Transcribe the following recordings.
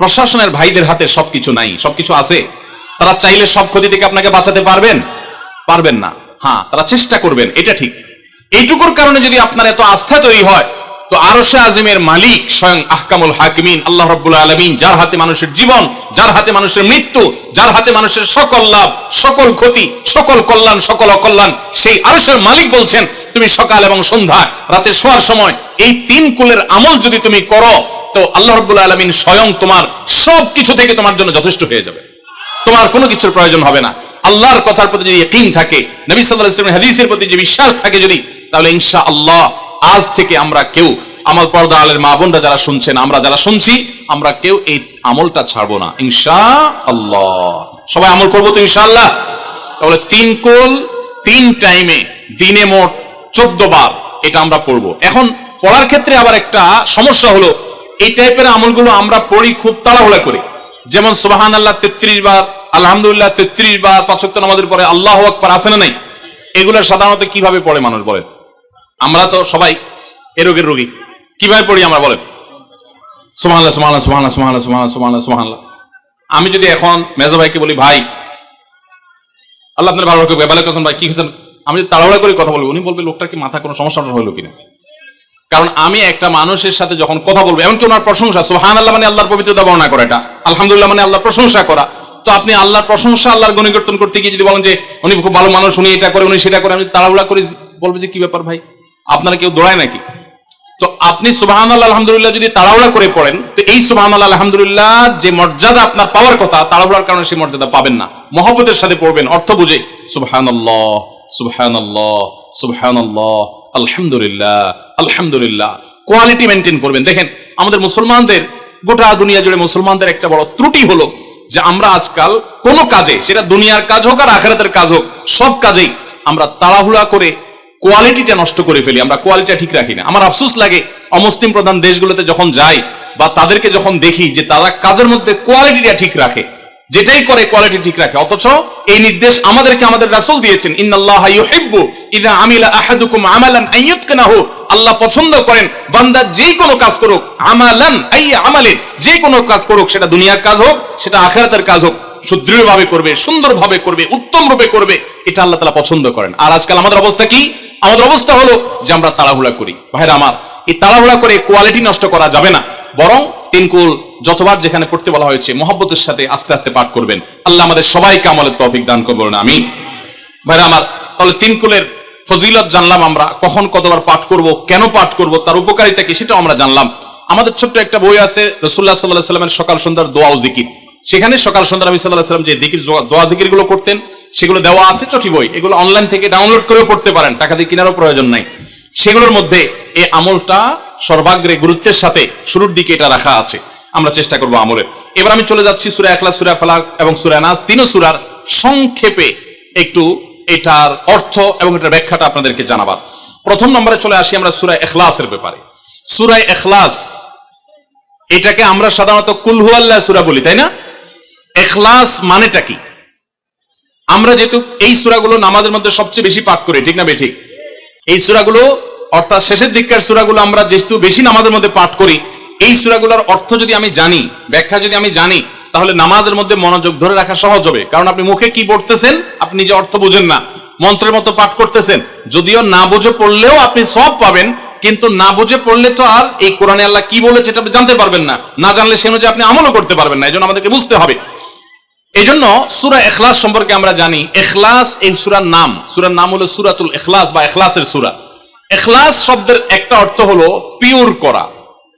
প্রশাসনের ভাইদের হাতে সবকিছু নাই, সবকিছু আছে। তারা চাইলে সব ক্ষতি থেকে আপনাকে বাঁচাতে পারবেন? পারবেন না। হ্যাঁ তারা চেষ্টা করবেন, এটা ঠিক। এইটুকুর কারণে যদি আপনার এত আস্থা তৈরি হয়, তো আরশে আজিমের মালিক স্বয়ং আহকামুল হাকিমিন, আল্লাহ রব্বুল আলমিন, যার হাতে মানুষের জীবন, যার হাতে মানুষের মৃত্যু, যার হাতে মানুষের সকল লাভ, সকল ক্ষতি, সকল কল্যাণ, সকল অকল্যাণ, সেই আরশের মালিক বলছেন, তুমি সকাল এবং সন্ধ্যা রাতে শোয়ার সময়, এই তিন কুলের আমল যদি তুমি করো তো আল্লাহ রব্বুল আলমিন স্বয়ং তোমার সব কিছু থেকে তোমার জন্য যথেষ্ট হয়ে যাবে। তোমার কোনো কিছুর প্রয়োজন হবে না। আল্লাহর কথার প্রতি যদি ইকিন থাকে, নবী সাল্লাল্লাহু আলাইহি হাদিসের প্রতি যে বিশ্বাস থাকে যদি, তাহলে ইনশাআল্লাহ আজ থেকে আমরা কেউ আমল পর্দা আলের মা বোনরা যারা শুনছেন, আমরা যারা শুনছি, আমরা কেউ এই আমলটা ছাড়বো না। ইনশাআল্লাহ। সবাই আমল করব তো ইনশাআল্লাহ? তাহলে তিন কোল, তিন টাইমে দিনে মোট চোদ্দ বার এটা আমরা পড়ব। এখন পড়ার ক্ষেত্রে আবার একটা সমস্যা হলো এই টাইপের আমলগুলো আমরা পড়ি খুব তাড়াহুড়া করি। যেমন সুবাহান আল্লাহ তেত্রিশ বার, আলহামদুলিল্লাহ তেত্রিশ বার পাঁচক্ত নামাজের পরে আল্লাহ আকবার আসে না নাই? এগুলো সাধারণত কীভাবে পড়ে মানুষ বলেন? আমরা তো সবাই এ রোগের রোগী। কীভাবে পড়ি আমরা বলেন? সুমাল্লাহ সুমাল্লাহ সুমাল্লাহ সুমাল্লাহ সুমাল্লাহ সুমাল্লাহ সুমাল্লাহ আমি যদি এখন মেজা ভাইকে বলি, ভাই, আল্লাহ আপনার ভালো রাখবে ভাই কি হয়েছেন? আমি যদি তাড়াহুড়া করে কথা বলব, উনি বলবে, লোকটার কি মাথা কোনো সমস্যা হলো কিনা? কারণ আমি একটা মানুষের সাথে যখন কথা বলব, এমনকি ওনার প্রশংসা সুহান আল্লাহ মানে আল্লাহর পবিত্রতা বর্ণনা করা এটা। আলহামদুলিল্লাহ মানে আল্লাহর প্রশংসা করা। তো আপনি আল্লাহর প্রশংসা আল্লাহর গণিকর্তন করতে গিয়ে যদি বলেন যে, উনি খুব ভালো মানুষ, উনি এটা করে, উনি সেটা করে, আমি তাড়াহুড়া করে বলব যে, কি ব্যাপার ভাই? আপনারা কেউ দৌড়ায় নাকি? তো আপনি সুবাহান আল্লাহ আলহামদুলিল্লাহ যদি তাড়াহুড়া করে পড়েন, তো এই সুবাহান আল্লাহ আলহামদুলিল্লাহ যে মর্যাদা আপনার পাওয়ার কথা, তাড়াহুড়ার কারণে সেই মর্যাদা পাবেন না। মহব্বতের সাথে পড়বেন, অর্থ বুঝে সুবহান আল্লাহ সুবহান আল্লাহ সুবহান আল্লাহ আলহামদুলিল্লাহ আলহামদুলিল্লাহ কোয়ালিটি মেনটেন করবেন। দেখেন, আমাদের মুসলমানদের, গোটা দুনিয়া জুড়ে মুসলমানদের একটা বড় ত্রুটি হলো যে আমরা আজকাল কোনো কাজে, সেটা দুনিয়ার কাজ হোক আর আখেরাতের কাজ হোক, সব কাজেই আমরা তাড়াহুড়া করে কোয়ালিটিটা নষ্ট করে ফেলি, আমরা কোয়ালিটিটা ঠিক রাখি না। আমার আফসোস লাগে, অমুসলিম প্রধান দেশগুলোতে যখন যাই বা তাদেরকে যখন দেখি যে তারা কাজের মধ্যে কোয়ালিটিটা ঠিক রাখে যেটাই করে কোয়ালিটি ঠিক রাখে। অথচ এই নির্দেশ আমাদেরকে আমাদের রাসূল দিয়েছেন। ইন্নাল্লাহ ইউহিব্বু ইযা আমিলা আহাদুকুম আমালান আইয়ুতকানাহু আল্লাহ পছন্দ করেন, বান্দা যেই কোনো কাজ করুক, আমালান আইয়া আমালিন যে কোনো কাজ করুক, সেটা দুনিয়ার কাজ হোক, সেটা আখিরাতের কাজ হোক, সুদৃঢ়ভাবে করবে, সুন্দরভাবে করবে, উত্তম রূপে করবে, এটা আল্লাহ তাআলা পছন্দ করেন। আর আজকাল আমাদের অবস্থা কি? আমাদের অবস্থা হলো যে আমরা তাড়াহুড়া করি। ভাইরা আমার, এই তাড়াহুড়া করে কোয়ালিটি নষ্ট করা যাবে না। বরং তিনকুল যতবার যেখানে পড়তে বলা হয়েছে, মহব্বতের সাথে আস্তে আস্তে পাঠ করবেন। আল্লাহ আমাদের সবাইকে আমলের তৌফিক দান করবেন আমি ভাইরা আমার, তাহলে তিনকুলের ফজিলত জানলাম আমরা, কখন কতবার পাঠ করব, কেন পাঠ করব, তার উপকারিতা কি সেটাও আমরা জানলাম। আমাদের ছোট্ট একটা বই আছে রসুল্লাহ সাল্লাহ সাল্লামের সকাল সন্ধ্যার দোয়া ও জিকির। সেখানে সকাল সন্ধ্যা নবী সাল্লাহ সাল্লাম যে দিকির দোয়া জিকিরগুলো করতেন, সেগুলো দেওয়া আছে চটি বই। এগুলো অনলাইন থেকে ডাউনলোড করেও পড়তে পারেন, টাকা দিয়ে কেনারও প্রয়োজন নাই। সেগুলোর মধ্যে এই আমলটা সর্বাগ্রে গুরুত্বের সাথে শুরুর দিকে এটা রাখা আছে। আমরা চেষ্টা করব আমলের। এবার আমি চলে যাচ্ছি সুরা এখলা সুরা ফালাক এবং সুরা নাস, তিনও সুরার সংক্ষেপে একটু এটার অর্থ এবং এটার ব্যাখ্যাটা আপনাদেরকে জানাবার। প্রথম নম্বরে চলে আসি আমরা সুরা এখলাসের ব্যাপারে। সুরায় এখলাস এটাকে আমরা সাধারণত কুলহু আল্লাহ সুরা বলি, তাই না? এখলাস মানেটা কি? আমরা যেহেতু এই সুরাগুলো নামাজের মধ্যে সবচেয়ে বেশি পাঠ করি, ঠিক না বে ঠিক? এই সুরাগুলো অর্থাৎ শেষের দিককার সুরাগুলো আমরা যেহেতু বেশি নামাজের মধ্যে পাঠ করি, এই সুরাগুলোর অর্থ যদি আমি জানি, ব্যাখ্যা যদি আমি জানি, তাহলে নামাজের মধ্যে মনোযোগ ধরে রাখা সহজ হবে। কারণ আপনি মুখে কি পড়তেছেন আপনি নিজে অর্থ বুঝেন না। মন্ত্রের মতো পাঠ করতেছেন। যদিও না বুঝে পড়লেও আপনি সব পাবেন, কিন্তু না বুঝে পড়লে তো আর এই কোরআনে আল্লাহ কি বলেছে এটা জানতে পারবেন না। না জানলে সে অনুযায়ী আপনি আমলও করতে পারবেন না। এই জন্য আমাদেরকে বুঝতে হবে। এই জন্য সুরা এখলাস সম্পর্কে আমরা জানি এখলাস এই সুরার নাম। সুরার নাম হলো সুরাতুল এখলাস বা এখলাসের সুরা। এখলাস শব্দের একটা অর্থ হলো পিওর করা,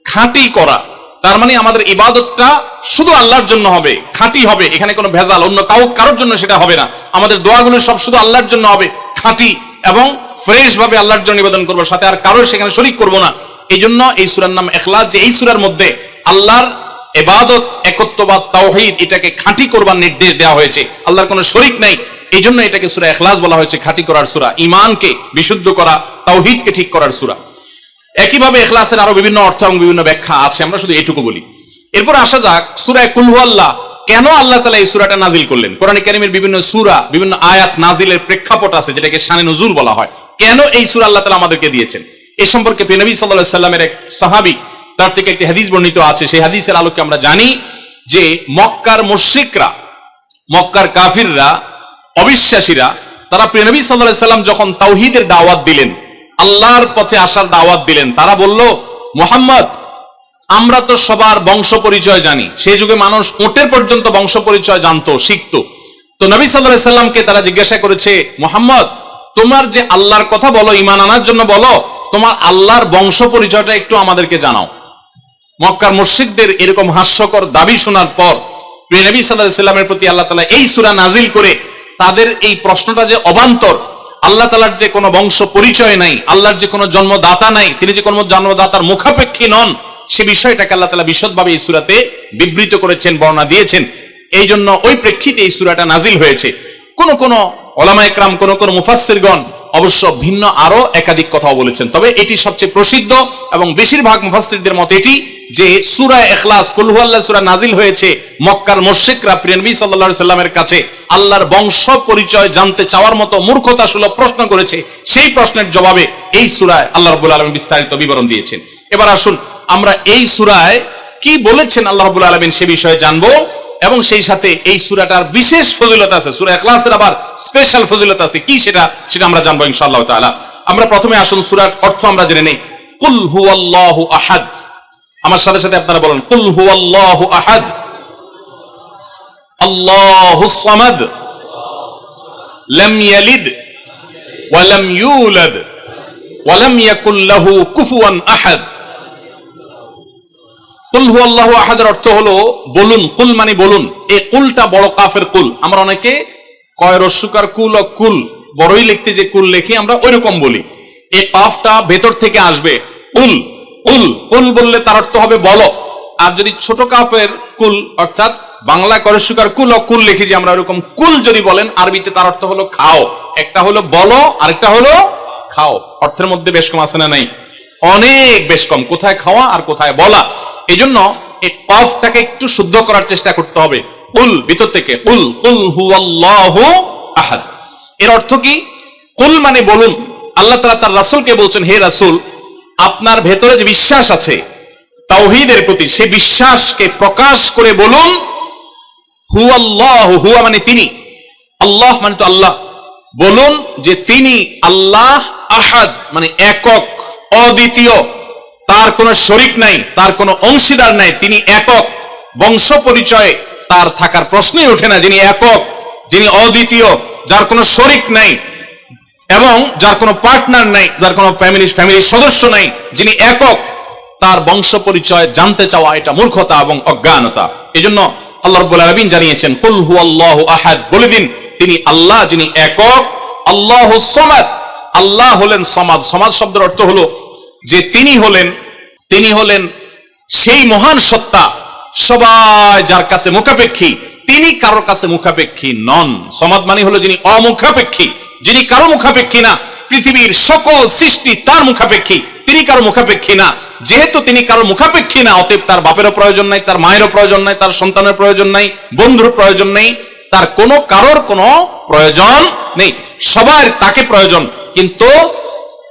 খাঁটি করা। তার মানে আমাদের ইবাদতটা শুধু আল্লাহর জন্য হবে, খাঁটি হবে, এখানে কোনো ভেজাল, অন্য কাউ কারোর জন্য সেটা হবে না। আমাদের দোয়াগুলো সব শুধু আল্লাহর জন্য হবে, খাঁটি এবং ফ্রেশ ভাবে আল্লাহর জন্য নিবেদন করব, সাথে আর কারোর সেখানে শরিক করব না। এই জন্য এই সুরার নাম এখলাস, যে এই সুরার মধ্যে আল্লাহর এবাদত একত্ববাদ, তাওহিদ, এটাকে খাঁটি করবার নির্দেশ দেওয়া হয়েছে। আল্লাহর কোনো শরিক নাই। এই জন্য এটাকে সুরা এখলাস বলা হয়েছে, খাঁটি করার সুরা। ইমানকে বিশুদ্ধ করা, তাওহিদকে ঠিক করার সুরা। একইভাবে এখলাসের আরও বিভিন্ন অর্থ এবং বিভিন্ন ব্যাখ্যা আছে, আমরা শুধু এটুকু বলি। এরপর আসা যাক সুরায় কুলহু আল্লাহ, কেন আল্লাহ তালা এই সুরাটা নাজিল করলেন? কোরআন কারিমের বিভিন্ন সুরা, বিভিন্ন আয়াত নাজিলের প্রেক্ষাপট আছে, যেটাকে শানে নজুল বলা হয়। কেন এই সুরা আল্লাহ তালা আমাদেরকে দিয়েছেন? এ সম্পর্কে নবী সাল্লাহ সাল্লামের এক সাহাবি, তার থেকে একটি হাদিস বর্ণিত আছে। সেই হাদিসের আলোকে আমরা জানি যে মক্কার মুশ্রিকরা, মক্কার কাফিররা অবিশ্বাসীরা, তারা প্রিয়নবী সাল্লাল্লাহু সাল্লাম যখন তাওহীদের দাওয়াত দিলেন, আল্লাহর পথে আসার দাওয়াত দিলেন, তারা বলল, মোহাম্মদ, আমরা তো সবার বংশ পরিচয় জানি। সেই যুগে মানুষ ওটের পর্যন্ত বংশ পরিচয় জানতো, শিখতো। তো নবী সাল্লাল্লাহু সাল্লামকে তারা জিজ্ঞাসা করেছে, মোহাম্মদ, তোমার যে আল্লাহর কথা বলো ইমান আনার জন্য বলো, তোমার আল্লাহর বংশ পরিচয়টা একটু আমাদেরকে জানাও। মক্কার মুশরিকদের এরকম হাস্যকর দাবি শোনার পর, প্রিয় নবী আলাইহি সাল্লামের প্রতি আল্লাহ তাআলা এই সূরা নাজিল করে তাদের এই প্রশ্নটা যে অবান্তর, আল্লাহ তালার যে কোনো বংশ পরিচয় নাই, আল্লাহর যে কোনো জন্মদাতা নাই, তিনি যে কোনো জন্মদাতার মুখাপেক্ষী নন, সে বিষয়টাকে আল্লাহ তালা বিশদভাবে এই সুরাতে বিবৃত করেছেন, বর্ণনা দিয়েছেন। এই জন্য ওই প্রেক্ষিতে এই সুরাটা নাজিল হয়েছে। কোন কোন ওলামা একরাম কোন কোন মুফাসসিরগণ অবশ্য ভিন্ন আরও একাধিক কথাও বলেছেন। তবে এটি সবচেয়ে প্রসিদ্ধ এবং বেশিরভাগ মুফাসসিরদের মত এটি যে সূরা ইখলাস, কুল হুয়াল্লাহ সূরা নাজিল হয়েছে, মক্কার মুশরিকরা, প্রিয় নবী সাল্লাল্লাহু সাল্লামের কাছে আল্লাহর বংশ পরিচয় জানতে চাওয়ার মতো মূর্খতা সুলভ প্রশ্ন করেছে, সেই প্রশ্নের জবাবে এই সূরায় আল্লাহ রাব্বুল আলামিন বিস্তারিত বিবরণ দিয়েছেন। এবার আসুন, আমরা এই সূরায় কি বলেছেন আল্লাহ রাব্বুল আলামিন সে বিষয়ে জানব। এবং সেই সাথে এই সূরাটার বিশেষ ফজিলত আছে। সূরা ইখলাসের আবার স্পেশাল ফজিলত আছে। কি সেটা? সেটা আমরা জানব ইনশাআল্লাহ তাআলা। আমরা প্রথমে আসুন সূরার অর্থ আমরা জেনে নেই। কুল হুয়াল্লাহু আহাদ। আমার সাথে সাথে আপনারা বলেন, কুল হুয়াল্লাহু আহাদ। আল্লাহুস সামাদ। লাম ইয়ালিদ। ওয়া লাম ইউলাদ। ওয়া লাম ইয়াকুল লাহু কুফুয়ান আহাদ। কুল আল্লাহ আহাদের অর্থ হলো বলুন, কুল মানে বলুন। এই কুলটা বড় কাফের কুল। আমরা অনেকে কয় রস্যুকার কুল ও কুল, বড়ই লিখতে যে কুল লেখি, আমরা বলি। কাফটা ভেতর থেকে আসবে। কুল কুল বললে তার অর্থ হবে বলো। আর যদি ছোট কাফের কুল, অর্থাৎ বাংলা করস্যুকার কুল ও কুল লিখি যে আমরা ওরকম কুল যদি বলেন, আরবিতে তার অর্থ হলো খাও। একটা হলো বলো, আরেকটা হলো খাও। অর্থের মধ্যে বেশ কম আছে না নাই? অনেক বেশ কম। কোথায় খাওয়া আর কোথায় বলা? এই জন্য এই কফটাকে একটু শুদ্ধ করার চেষ্টা করতে হবে। কুল, ভিতর থেকে কুল কুল হু আহাদ। এর অর্থ কি? কুল মানে বলুন, আল্লাহ তাআলা তার রাসূলকে বলছেন, হে রাসূল, আপনার ভেতরে যে বিশ্বাস আছে, তাওহীদের প্রতি সে বিশ্বাসকে প্রকাশ করে বলুন হু আল্লাহ হুয়া মানে তিনি। আল্লাহ মানে তো আল্লাহ। বলুন যে তিনি আল্লাহ আহাদ মানে একক, অদ্বিতীয়। তার কোনো শরিক নাই, তার কোনো অংশীদার নাই, তিনি একক। বংশ পরিচয়ে তার থাকার প্রশ্নই ওঠে না, যিনি একক, যিনি অদ্বিতীয়, যার কোনো শরিক নাই এবং যার কোনো পার্টনার নাই, যার কোনো ফ্যামিলি, ফ্যামিলির সদস্য নাই, যিনি একক, তার বংশ পরিচয় জানতে চাওয়া এটা মূর্খতা এবং অজ্ঞানতা। এই জন্য আল্লাহ রব্বুল আলামিন জানিয়েছেন, কুল আল্লাহু আহাদ। বলে দিন, তিনি আল্লাহ যিনি একক, আল্লাহু সমাদ। আল্লাহ হলেন সমাদ। সমাজ শব্দের অর্থ হলো যে তিনি হলেন তিনি হলেন সেই মহান সত্তা, সবাই যার কাছে মুখাপেক্ষী, তিনি কারোর কাছে মুখাপেক্ষী নন। সমাদ মানে হলো যিনি অমুখাপেক্ষী, যিনি কারও মুখাপেক্ষী না, পৃথিবীর সকল সৃষ্টি তার মুখাপেক্ষী, তিনি কারও মুখাপেক্ষী না। যেহেতু তিনি কারও মুখাপেক্ষী না, অতএব তার বাপেরও প্রয়োজন নাই, তার মায়েরও প্রয়োজন নাই, তার সন্তানের প্রয়োজন নাই, বন্ধুর প্রয়োজন নেই, তার কোনো কারোর কোনো প্রয়োজন নেই। সবার তাকে প্রয়োজন, কিন্তু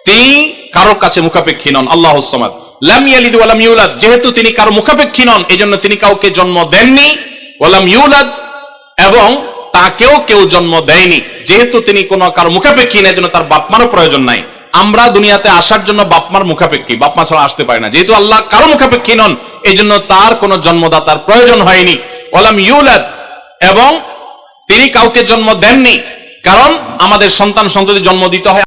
তিনি কারোর কাছে মুখাপেক্ষী নন, আল্লাহ ইউলাদ, যেহেতু তিনি কারও মুখাপেক্ষী নন, এজন্য তিনি কাউকে জন্ম দেননি। ওয়ালাম ইউলাদ, এবং তাকেও কেউ জন্ম দেয়নি। যেহেতু তিনি কোনো কারও মুখাপেক্ষী না এজন্য তার বাপমারও প্রয়োজন নাই। আমরা দুনিয়াতে আসার জন্য বাপমার মুখাপেক্ষী, বাপমা ছাড়া আসতে পারে না। যেহেতু আল্লাহ কারও মুখাপেক্ষী নন এই জন্য তার কোনো জন্মদাতার প্রয়োজন হয়নি। ওয়ালাম ইউলাদ, এবং তিনি কাউকে জন্ম দেননি। কারণ আমাদের সন্তান সন্ততি জন্ম দিতে হয়